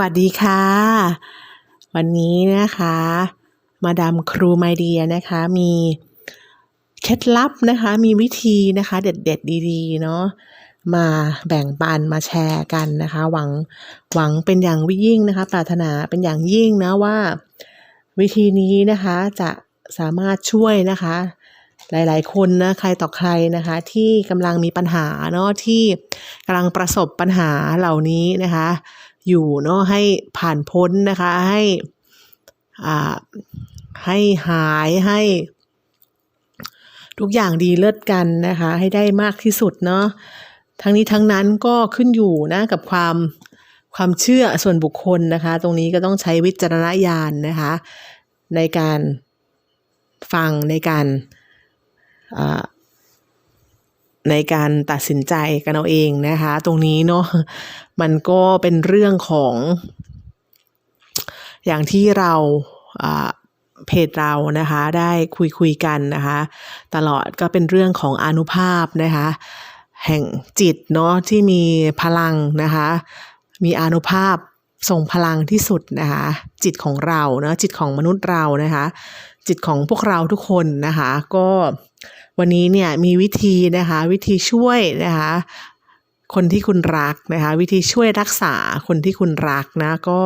วัสดีค่ะ วันนี้นะคะ มาดามครูไมเดียนะคะ มีเคล็ดลับนะคะ มีวิธีนะคะ เด็ดๆดีๆ เนาะมาแบ่งปันมาแชร์กันนะคะ หวังหวังเป็นอย่างยิ่งนะคะ ปรารถนาเป็นอย่างยิ่งนะว่า วิธีนี้นะคะจะสามารถช่วยนะคะ หลายๆ คนนะใครต่อใครนะคะ ที่กำลังมีปัญหาเนาะที่กำลังประสบปัญหาเหล่านี้นะคะ อยู่เนาะให้ผ่านพ้นนะคะให้อ่าให้หายให้ทุกอย่างดีเลิศกันนะคะ ให้ได้มากที่สุดเนาะทั้งนี้ทั้งนั้นก็ขึ้นอยู่นะกับความความเชื่อส่วนบุคคลนะคะ ตรงนี้ก็ต้องใช้วิจารณญาณนะคะ ในการฟังในการอ่า ในการตัดสินใจกันเอาเองนะคะ ตรงนี้เนาะมันก็เป็นเรื่องของ อย่างที่เราอ่าเพจเรานะคะได้คุยคุยกันนะคะ ตลอดก็เป็นเรื่องของอนุภาพนะคะ แห่งจิตเนาะที่มีพลังนะคะ มีอนุภาพทรงพลังที่สุดนะคะ จิตของเราเนาะจิตของมนุษย์เรานะคะ จิตของพวกเราทุกคนนะคะ ก็ วันนี้เนี่ยมีวิธีนะคะวิธีช่วยนะคะคนที่คุณรักนะคะวิธีช่วยรักษาคนที่คุณรักนะก็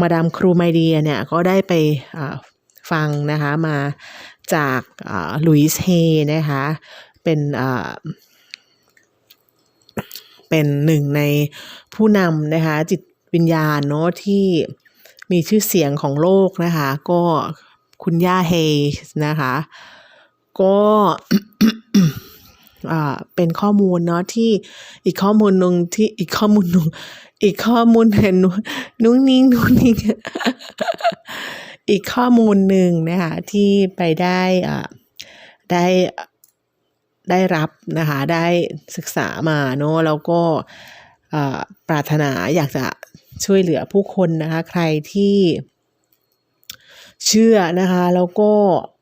มาดามครูไมเดียเนี่ยก็ได้ไปฟังนะคะมาจากลุยส์เฮนะคะเป็นเป็นหนึ่งในผู้นำนะคะจิตวิญญาณเนาะที่มีชื่อเสียงของโลกนะคะก็คุณย่าเฮนะคะ ก็อ่าเป็นข้อมูลเนาะที่อีกข้อมูลหนึ่งที่อีกข้อมูลหนึ่งอีกข้อมูลเห็นนุ้งนิ่งนุ้งนิ่งอีกข้อมูลหนึ่งนะคะที่ไปได้อ่าได้ได้รับนะคะได้ศึกษามาเนาะแล้วก็อ่าปรารถนาอยากจะช่วยเหลือผู้คนนะคะใครที่ เชื่อนะคะแล้วก็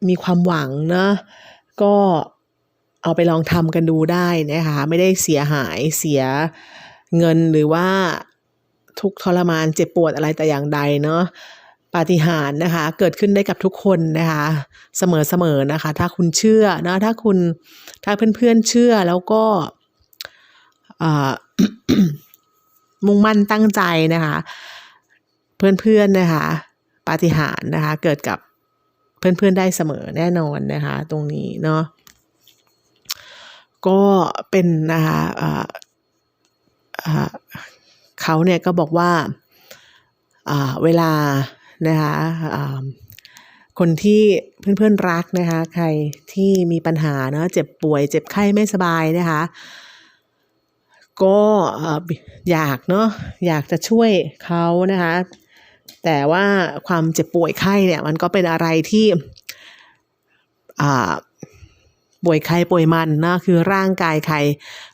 มีความหวังนะก็เอาไปลองทำกันดูได้นะคะไม่ได้เสียหายเสียเงินหรือว่าทุกทรมานเจ็บปวดอะไรแต่อย่างใดเนาะปาฏิหาริย์นะคะ เกิดขึ้นได้กับทุกคนนะคะ เสมอๆนะคะ ถ้าคุณเชื่อนะถ้าคุณถ้าเพื่อนๆเชื่อแล้วก็อ่ามุ่งมั่นตั้งใจนะคะ เพื่อนๆนะคะ ปาฏิหาริย์นะคะ เกิดกับเพื่อนๆได้เสมอแน่นอนนะคะ ตรงนี้เนาะก็เป็นนะคะเขาเนี่ยก็บอกว่าเวลานะคะคนที่เพื่อนๆรักนะคะ ใครที่มีปัญหาเนาะเจ็บป่วย เจ็บไข้ไม่สบายนะคะ ก็อยากเนาะอยากจะช่วยเขานะคะ แต่ว่าความเจ็บป่วยไข้เนี่ยมันก็เป็นอะไรที่ป่วยใครป่วยมันนะคือร่างกายใคร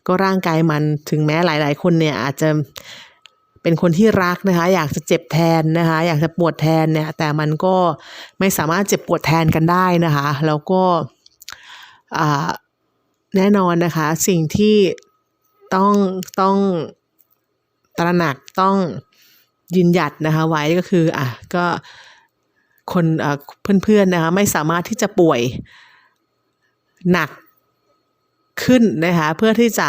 ก็ร่างกายมันถึงแม้หลาย ๆ คนเนี่ยอาจจะเป็นคนที่รักนะคะ อยากจะเจ็บแทนนะคะ อยากจะปวดแทนเนี่ย แต่มันก็ไม่สามารถเจ็บปวดแทนกันได้นะคะ แล้วก็แน่นอนนะคะ สิ่งที่ต้องต้องตระหนักต้อง ยืนหยัดนะคะไว้ก็คืออะก็คนอ่าเพื่อนๆนะคะไม่สามารถที่จะป่วยหนักขึ้นนะคะเพื่อที่จะ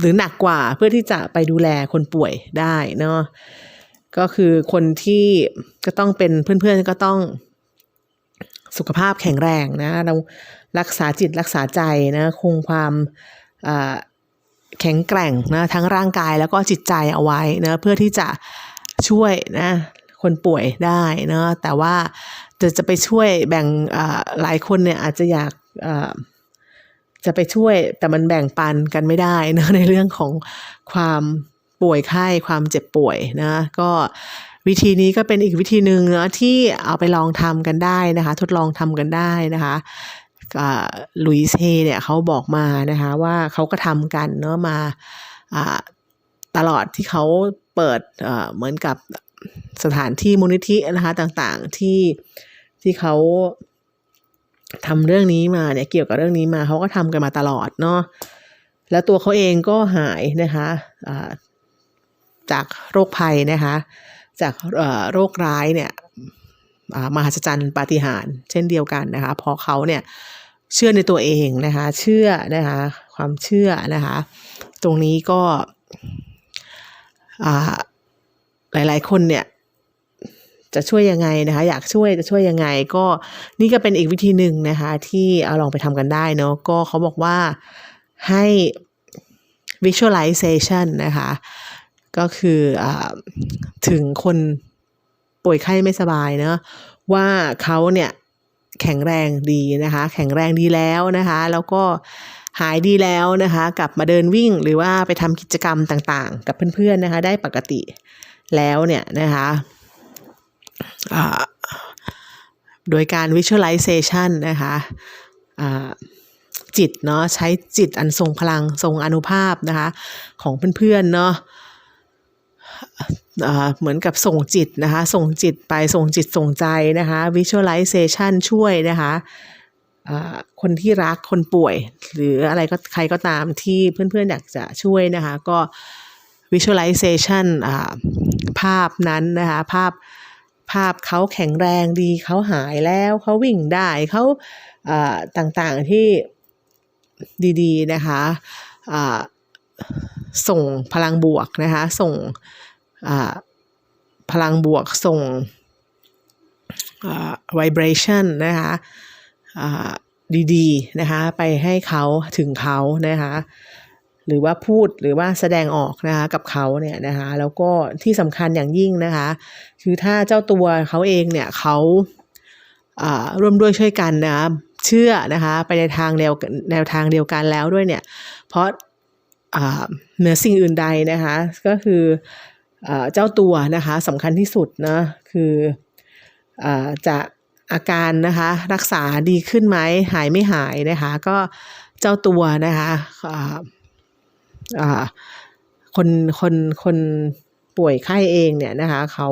หรือหนักกว่าเพื่อที่จะไปดูแลคนป่วยได้เนาะก็คือคนที่ก็ต้องเป็นเพื่อนๆก็ต้องสุขภาพแข็งแรงนะเรารักษาจิตรักษาใจนะคงความแข็งแกร่งนะทั้งร่างกายแล้วก็จิตใจเอาไว้นะเพื่อที่จะ ช่วยนะคนป่วยได้นะแต่ว่าจะจะไปช่วยแบ่งหลายคนเนี่ยอาจจะอยากจะไปช่วยแต่มันแบ่งปันกันไม่ได้นะในเรื่องของความป่วยไข้ความเจ็บป่วยนะก็วิธีนี้ก็เป็นอีกวิธีหนึ่งนะที่เอาไปลองทำกันได้นะคะ ทดลองทำกันได้นะคะลุยเฮเนี่ยเขาบอกมานะคะว่าเขาก็ทำกันเนาะมาตลอดที่เขา เปิดเหมือนกับสถานที่มูลนิธินะคะต่างๆที่ที่เขาทำเรื่องนี้มาเนี่ยเกี่ยวกับเรื่องนี้มาเขาก็ทำกันมาตลอดเนาะแล้วตัวเขาเองก็หายนะคะจากโรคภัยนะคะ จากโรคร้ายเนี่ยอ่ามหัศจรรย์ปาฏิหาริย์เช่นเดียวกันนะคะเพอเขาเนี่ยเชื่อในตัวเองนะคะ เชื่อนะคะ ความเชื่อนะคะ ตรงนี้ก็ หลาย ๆ คนเนี่ยจะช่วยยังไงนะคะ อยากช่วยจะช่วยยังไง ก็นี่ก็เป็นอีกวิธีหนึ่งนะคะ ที่เอาลองไปทำกันได้เนาะก็เขาบอกว่าให้ visualization นะคะ ก็คืออถึงคนป่วยไข้ไม่สบายเนาะว่าเขาเนี่ยแข็งแรงดีนะคะ แข็งแรงดีแล้วนะคะ แล้วก็ หายดีแล้วนะคะ กลับมาเดินวิ่งหรือว่าไปทำกิจกรรมต่างๆ กับเพื่อนๆนะคะ ได้ปกติแล้วเนี่ยนะคะโดยการ visualization นะคะจิตเนาะใช้จิตอันทรงพลังทรงอนุภาพนะคะ ของเพื่อนๆเนาะอ่าเหมือนกับส่งจิตนะคะ ส่งจิตไปส่งจิตส่งใจนะคะ visualization ช่วยนะคะ คนที่รักคนป่วย หรืออะไรก็ใครก็ตามที่เพื่อนๆอยากจะช่วยนะคะ ก็ visualization ภาพนั้นนะคะภาพภาพเขาแข็งแรงดีเขาหายแล้วเขาวิ่งได้เขาต่างๆที่ดีๆนะคะส่งพลังบวกนะคะ ส่งพลังบวกส่งอ่า vibration นะคะ ดีๆนะคะไปให้เขาถึงเขานะคะหรือว่าพูดหรือว่าแสดงออกนะคะกับเขาเนี่ยนะคะแล้วก็ที่สำคัญอย่างยิ่งนะคะคือถ้าเจ้าตัวเขาเองเนี่ยเขาอ่าร่วมด้วยช่วยกันนะคะเชื่อนะคะไปในทางแนวแนวทางเดียวกันแล้วด้วยเนี่ยเพราะเหนือสิ่งอื่นใดนะคะก็คืออเจ้าตัวนะคะสำคัญที่สุดนะคืออจะ อาการนะคะรักษาดีขึ้นไหมหายไม่หายนะคะ ก็เจ้าตัวนะคะคนคนคนป่วยไข้เองเนี่ยนะคะเขา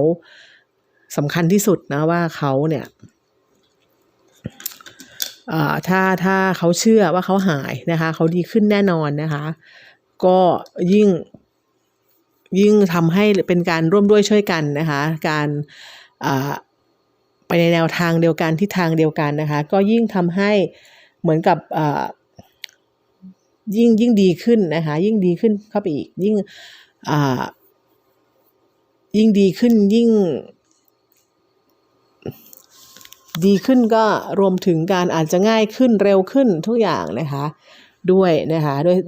สำคัญที่สุดนะว่าเขาเนี่ยถ้าถ้าเขาเชื่อว่าเขาหายนะคะ เขาดีขึ้นแน่นอนนะคะ ก็ยิ่งยิ่งทำให้เป็นการร่วมด้วยช่วยกันนะคะ การอ่า ไปในแนวทางเดียวกันที่ทางเดียวกันนะคะ ก็ยิ่งทำให้เหมือนกับยิ่งยิ่งดีขึ้นนะคะ ยิ่งดีขึ้นเข้าไปอีกยิ่งยิ่งดีขึ้นยิ่ง ดีขึ้นก็รวมถึงการอาจจะง่ายขึ้นเร็วขึ้นทุกอย่างนะคะ ด้วยนะคะด้วย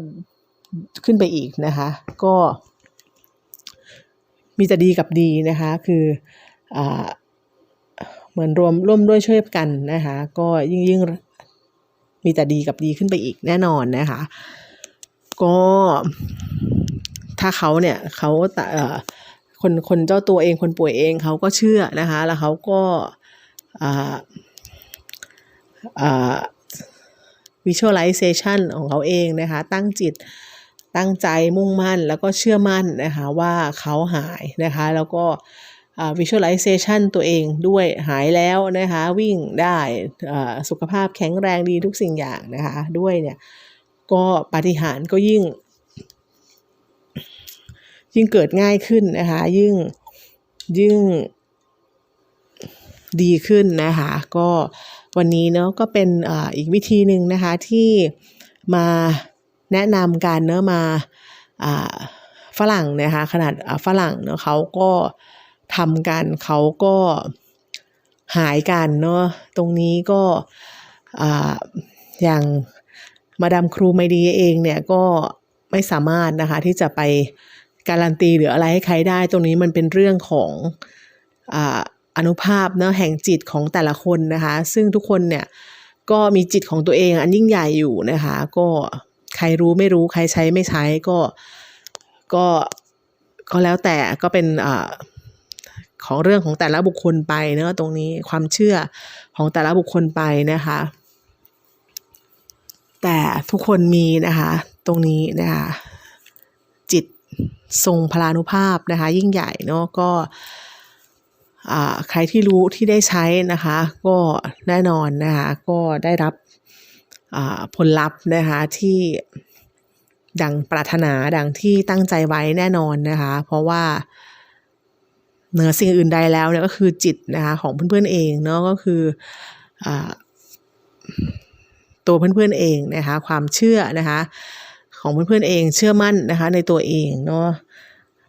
ขึ้นไปอีกนะคะ ก็มีแต่ดีกับดีนะคะ คืออ่า เหมือนรวมร่วมด้วยช่วยกันนะคะ ก็ยิ่งยิ่งมีแต่ดีกับดีขึ้นไปอีกแน่นอนนะคะ ก็ถ้าเขาเนี่ยเขาแต่เอ่อคนคนเจ้าตัวเองคนป่วยเองเขาก็เชื่อนะคะ แล้วเขาก็อ่าอ่า visualization ของเขาเองนะคะ ตั้งจิตตั้งใจมุ่งมั่นแล้วก็เชื่อมั่นนะคะว่าเขาหายนะคะ แล้วก็ visualization ตัวเองด้วยหายแล้วนะคะ วิ่งได้สุขภาพแข็งแรงดีทุกสิ่งอย่างนะคะ ด้วยเนี่ย ก็ปาฏิหาริย์ก็ยิ่ง ยิ่งเกิดง่ายขึ้นนะคะ ยิ่งยิ่งดีขึ้นนะคะ ก็วันนี้เนาะก็เป็นออีกวิธีหนึ่งนะคะที่มาแนะนำกันเนาะมาอ่าฝรั่งนะคะขนาดฝรั่งเนาะเขาก็ ทำกันเขาก็หายกันเนาะตรงนี้ก็ออย่างมาดามครูไม่ดีเองเนี่ยก็ไม่สามารถนะคะที่จะไปการันตีหรืออะไรให้ใครได้ ตรงนี้มันเป็นเรื่องของออนุภาพเนาะแห่งจิตของแต่ละคนนะคะ ซึ่งทุกคนเนี่ยก็มีจิตของตัวเองอันยิ่งใหญ่อยู่นะคะ ก็ใครรู้ไม่รู้ใครใช้ไม่ใช้ก็ก็ก็แล้วแต่ก็เป็นอ่า ของเรื่องของแต่ละบุคคลไปเนอะตรงนี้ความเชื่อของแต่ละบุคคลไปนะคะ แต่ทุกคนมีนะคะตรงนี้นะคะจิตทรงพลานุภาพนะคะ ยิ่งใหญ่เนาะก็ใครที่รู้ที่ได้ใช้นะคะ ก็แน่นอนนะคะก็ได้รับผลลัพธ์นะคะที่ดังปรารถนาดังที่ตั้งใจไว้แน่นอนนะคะ เพราะว่า เหนือสิ่งอื่นใดแล้วเนี่ยก็คือจิตนะคะของเพื่อนๆเองเนาะก็คืออตัวเพื่อนๆเองนะคะความเชื่อนะคะของเพื่อนๆเองเชื่อมั่นนะคะในตัวเองเนาะ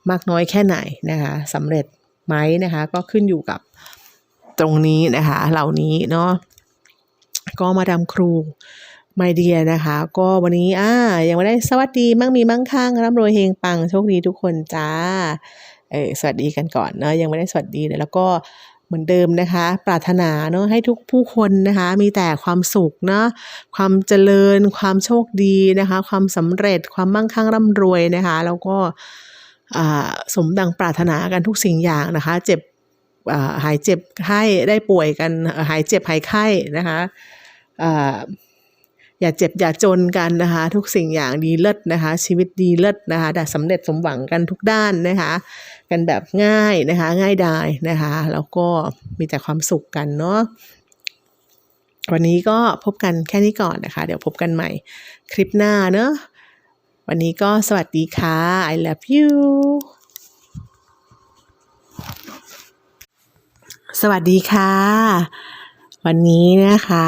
มากน้อยแค่ไหนนะคะสำเร็จไหมนะคะก็ขึ้นอยู่กับตรงนี้นะคะเหล่านี้เนาะก็มาดามครูไมเดียนะคะ ก็วันนี้อ่ายังไม่ได้สวัสดีมั่งมีมั่งคั่งร่ำรวยเฮงปังโชคดีทุกคนจ้า เออสวัสดีกันก่อนเนาะยังไม่ได้สวัสดีเลยแล้วก็เหมือนเดิมนะคะ ปรารถนาเนาะให้ทุกผู้คนนะคะ มีแต่ความสุขเนาะความเจริญ ความโชคดีนะคะ ความสำเร็จความมั่งคั่งร่ำรวยนะคะ แล้วก็สมดังปรารถนากันทุกสิ่งอย่างนะคะ เจ็บหายเจ็บไข้ได้ป่วยกันหายเจ็บหายไข้นะคะอย่าเจ็บอย่าจนกันนะคะ ทุกสิ่งอย่างดีเลิศนะคะ ชีวิตดีเลิศนะคะแต่สำเร็จสมหวังกันทุกด้านนะคะ กันแบบง่ายนะคะ ง่ายดายนะคะ แล้วก็มีแต่ความสุขกันเนาะวันนี้ก็พบกันแค่นี้ก่อนนะคะ เดี๋ยวพบกันใหม่คลิปหน้าเนาะวันนี้ก็สวัสดีค่ะ I love you สวัสดีค่ะ วันนี้นะคะ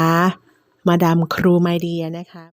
มาดามครูไมเดียนะคะ